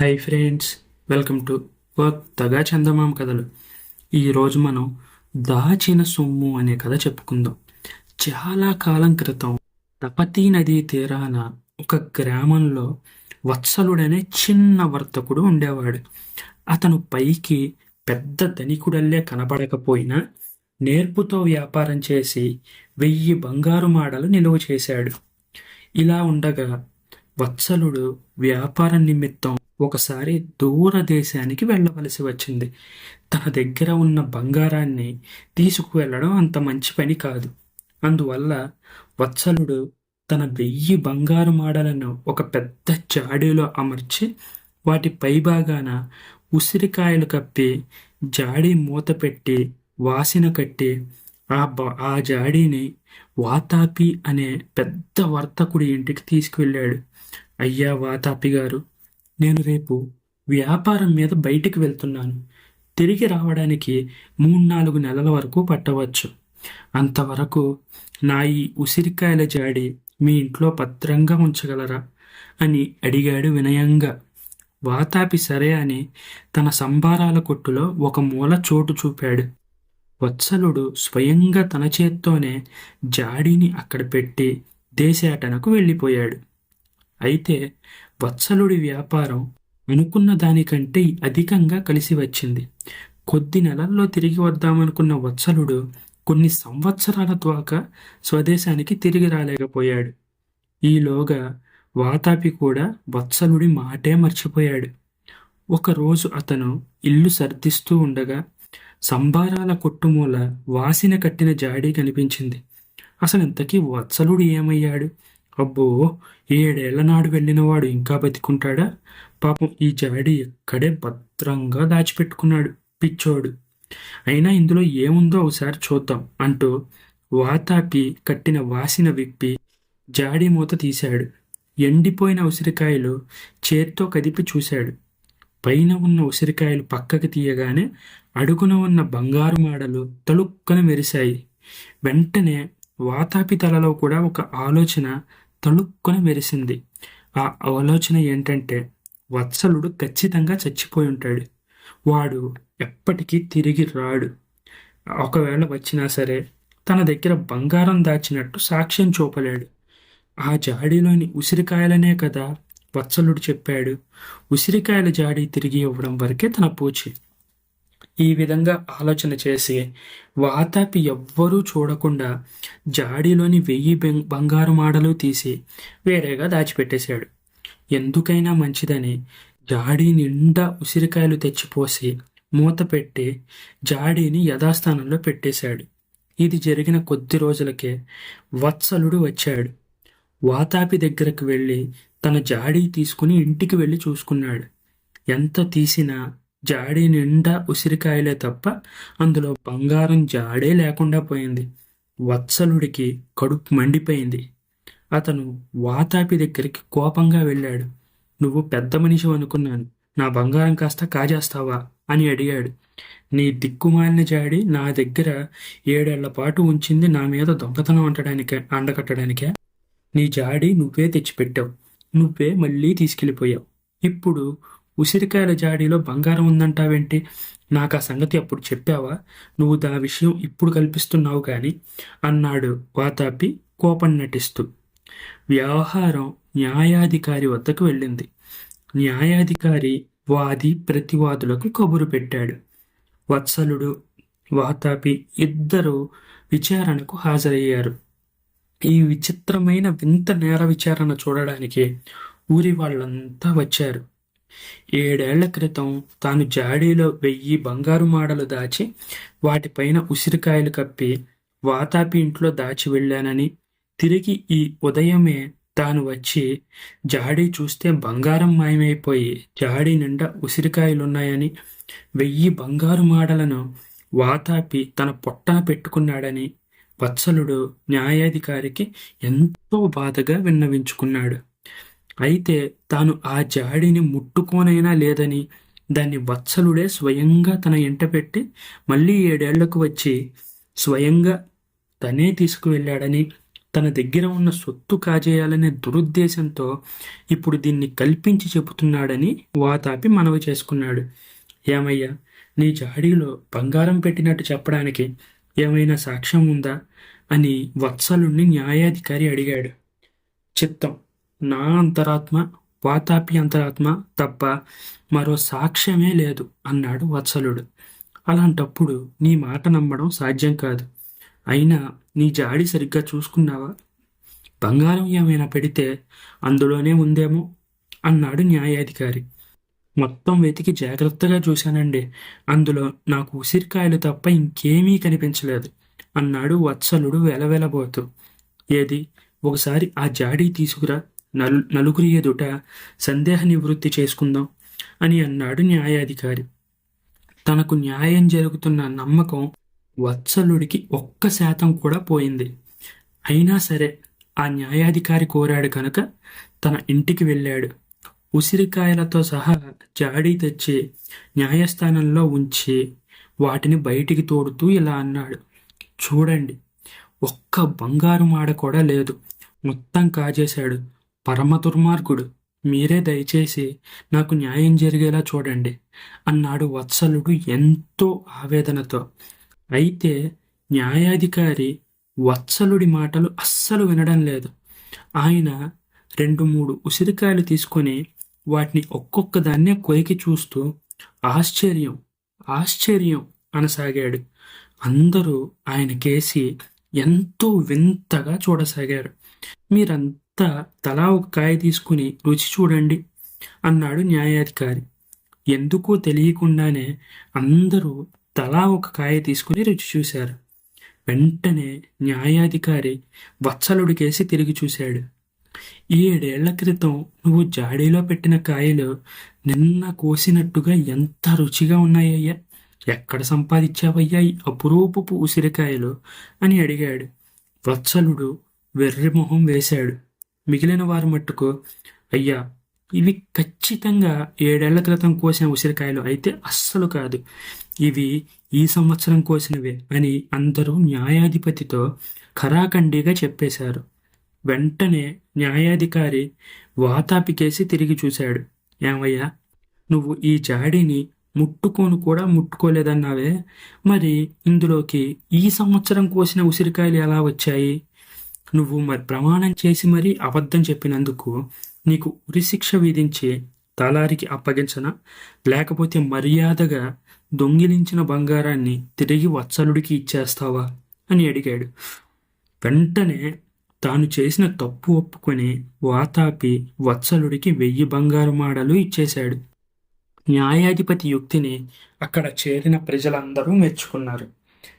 Hi friends welcome to కొత్తగా చందమామ కథలు ఈరోజు మనం దాచిన సొమ్ము అనే కథ చెప్పుకుందాం. చాలా కాలం క్రితం తపతీ నదీ తీరాన ఒక గ్రామంలో వత్సలుడనే చిన్న వర్తకుడు ఉండేవాడు. అతను పైకి పెద్ద ధనికుడల్లే కనబడకపోయినా నేర్పుతో వ్యాపారం చేసి వెయ్యి బంగారు మాడలు నిలువ చేశాడు. ఇలా ఉండగా వత్సలుడు వ్యాపారం నిమిత్తం ఒకసారి దూర దేశానికి వెళ్ళవలసి వచ్చింది. తన దగ్గర ఉన్న బంగారాన్ని తీసుకువెళ్ళడం అంత మంచి పని కాదు. అందువల్ల వత్సలుడు తన వెయ్యి బంగారు మాడలను ఒక పెద్ద జాడీలో అమర్చి వాటి పైభాగాన ఉసిరికాయలు కప్పి జాడీ మూత పెట్టి వాసిన కట్టి ఆ బ ఆ జాడీని వాతాపి అనే పెద్ద వర్తకుడి ఇంటికి తీసుకువెళ్ళాడు. అయ్యా వాతాపి గారు నేను రేపు వ్యాపారం మీద బయటికి వెళ్తున్నాను. తిరిగి రావడానికి మూడు నాలుగు నెలల వరకు పట్టవచ్చు. అంతవరకు నా ఈ ఉసిరికాయల జాడి మీ ఇంట్లో భద్రంగా ఉంచగలరా? అని అడిగాడు వినయంగా. వాతాపి సరే అని తన సంబారాల కొట్టులో ఒక మూల చోటు చూపాడు. వత్సలుడు స్వయంగా తన చేత్తోనే జాడీని అక్కడ పెట్టి దేశాటనకు వెళ్ళిపోయాడు. అయితే వత్సలుడి వ్యాపారం వెనుకున్న దానికంటే అధికంగా కలిసి వచ్చింది. కొద్ది నెలల్లో తిరిగి వద్దామనుకున్న వత్సలుడు కొన్ని సంవత్సరాల దాకా స్వదేశానికి తిరిగి రాలేకపోయాడు. ఈలోగా వాతాపి కూడా వత్సలుడి మాటే మర్చిపోయాడు. ఒకరోజు అతను ఇల్లు సర్దిస్తూ ఉండగా సంబారాల కొట్టుమూల వాసిన కట్టిన జాడీ కనిపించింది. అసలు ఇంతకీ వత్సలుడు ఏమయ్యాడు? అబ్బో ఏడేళ్ళ నాడు వెళ్ళినవాడు ఇంకా బతికుంటాడా? పాపం ఈ జాడి ఎక్కడే భద్రంగా దాచిపెట్టుకున్నాడు పిచ్చోడు. అయినా ఇందులో ఏముందో ఒకసారి చూద్దాం అంటూ వాతాపి కట్టిన వాసిన విప్పి జాడి మూత తీశాడు. ఎండిపోయిన ఉసిరికాయలు చేత్తో కదిపి చూశాడు. పైన ఉన్న ఉసిరికాయలు పక్కకి తీయగానే అడుగున ఉన్న బంగారు మాడలు తలుక్కన మెరిశాయి. వెంటనే వాతాపి తలలో కూడా ఒక ఆలోచన తణుక్కుని మెరిసింది. ఆ ఆలోచన ఏంటంటే వత్సలుడు ఖచ్చితంగా చచ్చిపోయి ఉంటాడు. వాడు ఎప్పటికీ తిరిగి రాడు. ఒకవేళ వచ్చినా సరే తన దగ్గర బంగారం దాచినట్టు సాక్ష్యం చూపలేడు. ఆ జాడీలోని ఉసిరికాయలనే కదా వత్సలుడు చెప్పాడు. ఉసిరికాయల జాడీ తిరిగి ఇవ్వడం వరకే తన పూచి. ఈ విధంగా ఆలోచన చేసి వాతాపి ఎవ్వరూ చూడకుండా జాడీలోని వెయ్యి బంగారు మాడలు తీసి వేరేగా దాచిపెట్టేశాడు. ఎందుకైనా మంచిదని జాడీ నిండా ఉసిరికాయలు తెచ్చిపోసి మూత పెట్టి జాడీని యథాస్థానంలో పెట్టేశాడు. ఇది జరిగిన కొద్ది రోజులకే వత్సలుడు వచ్చాడు. వాతాపి దగ్గరకు వెళ్ళి తన జాడీ తీసుకుని ఇంటికి వెళ్ళి చూసుకున్నాడు. ఎంత తీసినా జాడీ నిండా ఉసిరికాయలే తప్ప అందులో బంగారం జాడే లేకుండా పోయింది. వత్సలుడికి కడుపు మండిపోయింది. అతను వాతాపి దగ్గరికి కోపంగా వెళ్ళాడు. నువ్వు పెద్ద మనిషి అనుకున్నాను. నా బంగారం కాస్త కాజేస్తావా? అని అడిగాడు. నీ దిక్కుమాలిన జాడి నా దగ్గర ఏడేళ్ళ పాటు ఉంచింది నా మీద దొంగతనం అంటడానికే అండకట్టడానికే నీ జాడి నువ్వే తెచ్చిపెట్టావు. నువ్వే మళ్ళీ తీసుకెళ్ళిపోయావు. ఇప్పుడు ఉసిరికాయల జాడీలో బంగారం ఉందంటావేంటి? నాకు ఆ సంగతి అప్పుడు చెప్పావా? నువ్వు దా విషయం ఇప్పుడు కల్పిస్తున్నావు కానీ అన్నాడు వాతాపి కోపం నటిస్తూ. వ్యవహారం న్యాయాధికారి వద్దకు వెళ్ళింది. న్యాయాధికారి వాది ప్రతివాదులకు కబురు పెట్టాడు. వత్సలుడు వాతాపి ఇద్దరు విచారణకు హాజరయ్యారు. ఈ విచిత్రమైన వింత నేర విచారణ చూడడానికి ఊరి వాళ్ళంతా వచ్చారు. ఏడేళ్ళ క్రితం తాను జాడీలో వెయ్యి బంగారు మాడలు దాచి వాటిపైన ఉసిరికాయలు కప్పి వాతాపి ఇంట్లో దాచి వెళ్ళానని తిరిగి ఈ ఉదయమే తాను వచ్చి జాడీ చూస్తే బంగారం మాయమైపోయి జాడీ నిండా ఉసిరికాయలున్నాయని వెయ్యి బంగారు మాడలను వాతాపి తన పొట్టన పెట్టుకున్నాడని వత్సలుడు న్యాయాధికారికి ఎంతో బాధగా విన్నవించుకున్నాడు. అయితే తాను ఆ జాడిని ముట్టుకోనైనా లేదని దాన్ని వత్సలుడే స్వయంగా తన ఇంట పెట్టి మళ్ళీ ఏడేళ్ళకు వచ్చి స్వయంగా తనే తీసుకువెళ్ళాడని తన దగ్గర ఉన్న సొత్తు కాజేయాలనే దురుద్దేశంతో ఇప్పుడు దీన్ని కల్పించి చెబుతున్నాడని వాతాపి మనవి చేసుకున్నాడు. ఏమయ్యా నీ జాడీలో బంగారం పెట్టినట్టు చెప్పడానికి ఏమైనా సాక్ష్యం ఉందా? అని వత్సలుణ్ణి న్యాయాధికారి అడిగాడు. చిత్తం నా అంతరాత్మ వాతాపి అంతరాత్మ తప్ప మరో సాక్ష్యమే లేదు అన్నాడు వత్సలుడు. అలాంటప్పుడు నీ మాట నమ్మడం సాధ్యం కాదు. అయినా నీ జాడి సరిగ్గా చూసుకున్నావా? బంగారం ఏమైనా పెడితే అందులోనే ఉందేమో అన్నాడు న్యాయాధికారి. మొత్తం వెతికి జాగ్రత్తగా చూశానండి. అందులో నాకు ఉసిరికాయలు తప్ప ఇంకేమీ కనిపించలేదు అన్నాడు వత్సలుడు వెలవెలబోతూ. ఏది? ఒకసారి ఆ జాడీ తీసుకురా. నలు నలుగురి ఎదుట సందేహ నివృత్తి చేసుకుందాం అని అన్నాడు న్యాయాధికారి. తనకు న్యాయం జరుగుతున్న నమ్మకం వత్సలుడికి ఒక్క శాతం కూడా పోయింది. అయినా సరే ఆ న్యాయాధికారి కోరాడు కనుక తన ఇంటికి వెళ్ళాడు. ఉసిరికాయలతో సహా జాడీ తెచ్చి న్యాయస్థానంలో ఉంచి వాటిని బయటికి తోడుతూ ఇలా అన్నాడు. చూడండి ఒక్క బంగారు మాడ కూడా లేదు. మొత్తం కాజేశాడు. పరమ దుర్మార్గుడు మీరే దయచేసి నాకు న్యాయం జరిగేలా చూడండి అన్నాడు వత్సలుడు ఎంతో ఆవేదనతో. అయితే న్యాయాధికారి వత్సలుడి మాటలు అస్సలు వినడం లేదు. ఆయన రెండు మూడు ఉసిరికాయలు తీసుకొని వాటిని ఒక్కొక్క దాన్నే కొరికి చూస్తూ ఆశ్చర్యం ఆశ్చర్యం అనసాగాడు. అందరూ ఆయన కేసి ఎంతో వింతగా చూడసాగారు. మీరంతా తలా ఒక కాయ తీసుకుని రుచి చూడండి అన్నాడు న్యాయాధికారి. ఎందుకో తెలియకుండానే అందరూ తలా ఒక కాయ తీసుకుని రుచి చూశారు. వెంటనే న్యాయాధికారి వత్సలుడికేసి తిరిగి చూశాడు. ఏడేళ్ళ క్రితం నువ్వు జాడీలో పెట్టిన కాయలు నిన్న కోసినట్టుగా ఎంత రుచిగా ఉన్నాయ్యా ఎక్కడ సంపాదించావయ్యా ఈ అపురూపపు ఉసిరికాయలు? అని అడిగాడు. వత్సలుడు వెర్రిమొహం వేశాడు. మిగిలిన వారు మట్టుకు అయ్యా ఇవి ఖచ్చితంగా ఏడేళ్ళ క్రితం కోసిన ఉసిరికాయలు అయితే అస్సలు కాదు. ఇవి ఈ సంవత్సరం కోసినవే అని అందరూ న్యాయాధిపతితో ఖరాఖండిగా చెప్పేశారు. వెంటనే న్యాయాధికారి వాతాపికేసి తిరిగి చూశాడు. ఏమయ్యా నువ్వు ఈ జాడీని ముట్టుకోను కూడా ముట్టుకోలేదన్నావే. మరి ఇందులోకి ఈ సంవత్సరం కోసిన ఉసిరికాయలు ఎలా వచ్చాయి? నువ్వు మరి ప్రమాణం చేసి మరీ అబద్ధం చెప్పినందుకు నీకు ఉరిశిక్ష విధించి తలారికి అప్పగించనా? లేకపోతే మర్యాదగా దొంగిలించిన బంగారాన్ని తిరిగి వత్సలుడికి ఇచ్చేస్తావా? అని అడిగాడు. వెంటనే తాను చేసిన తప్పు ఒప్పుకొని వాతాపి వత్సలుడికి వెయ్యి బంగారు మాడలు ఇచ్చేశాడు. న్యాయాధిపతి యుక్తిని అక్కడ చేరిన ప్రజలందరూ మెచ్చుకున్నారు.